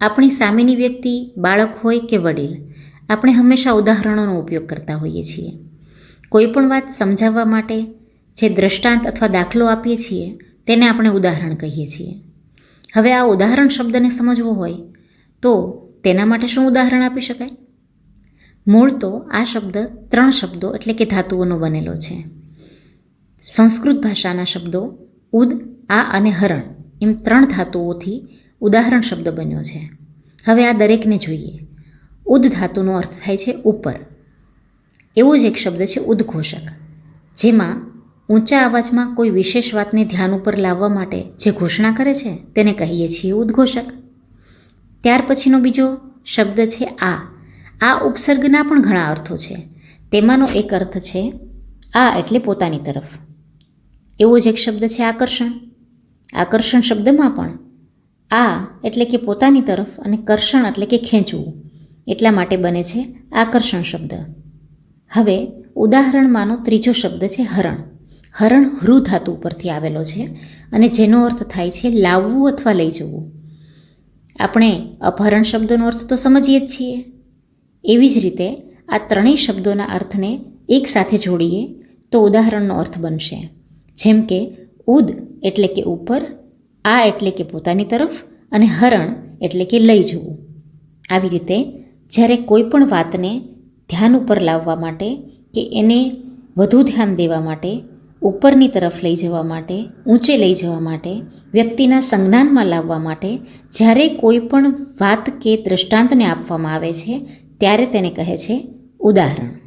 આપણી સામેની વ્યક્તિ, બાળક હોય કે વડીલ, આપણે હંમેશા ઉદાહરણોનો ઉપયોગ કરતા હોઈએ છીએ. કોઈ પણ વાત સમજાવવા માટે જે દ્રષ્ટાંત અથવા દાખલો આપીએ છીએ, તેને આપણે ઉદાહરણ કહીએ છીએ. હવે આ ઉદાહરણ શબ્દને સમજવો હોય, તો તેના માટે શું ઉદાહરણ આપી શકાય? મૂળ તો આ શબ્દ ત્રણ શબ્દો એટલે કે ધાતુઓનો બનેલો છે. સંસ્કૃત ભાષાના શબ્દો ઉદ, આ અને હરણ એમ ત્રણ ધાતુઓથી ઉદાહરણ શબ્દ બન્યો છે. હવે આ દરેકને જોઈએ. ઉદ ધાતુનો અર્થ થાય છે ઉપર. એવો જ એક શબ્દ છે ઉદ્ઘોષક, જેમાં ઊંચા અવાજમાં કોઈ વિશેષ વાતને ધ્યાન ઉપર લાવવા માટે જે ઘોષણા કરે છે તેને કહીએ છીએ ઉદ્ઘોષક. ત્યાર પછીનો બીજો શબ્દ છે આ. આ ઉપસર્ગના પણ ઘણા અર્થો છે. તેમાંનો એક અર્થ છે આ એટલે પોતાની તરફ. એવો જ એક શબ્દ છે આકર્ષણ. આકર્ષણ શબ્દમાં પણ આ એટલે કે પોતાની તરફ અને કર્ષણ એટલે કે ખેંચવું. એટલા માટે બને છે આકર્ષણ શબ્દ. હવે ઉદાહરણમાંનો ત્રીજો શબ્દ છે હરણ. હરણ હૃ ધાતુ ઉપરથી આવેલો છે અને જેનો અર્થ થાય છે લાવવું અથવા લઈ જવું. આપણે અપહરણ શબ્દનો અર્થ તો સમજીએ જ છીએ. એવી જ રીતે આ ત્રણેય શબ્દોના અર્થને એકસાથે જોડીએ તો ઉદાહરણનો અર્થ બનશે. જેમ કે ઉદ એટલે કે ઉપર આ એટલે કે પોતાની તરફ અને હરણ એટલે કે લઈ જવું. આવી રીતે જ્યારે કોઈ પણ વાતને ધ્યાન ઉપર લાવવા માટે કે એને વધુ ધ્યાન દેવા માટે, ઉપરની તરફ લઈ જવા માટે, ઊંચે લઈ જવા માટે, વ્યક્તિના સંજ્ઞાનમાં લાવવા માટે જ્યારે કોઈ પણ વાત કે દૃષ્ટાંતને આપવામાં આવે છે, ત્યારે તેને કહે છે ઉદાહરણ.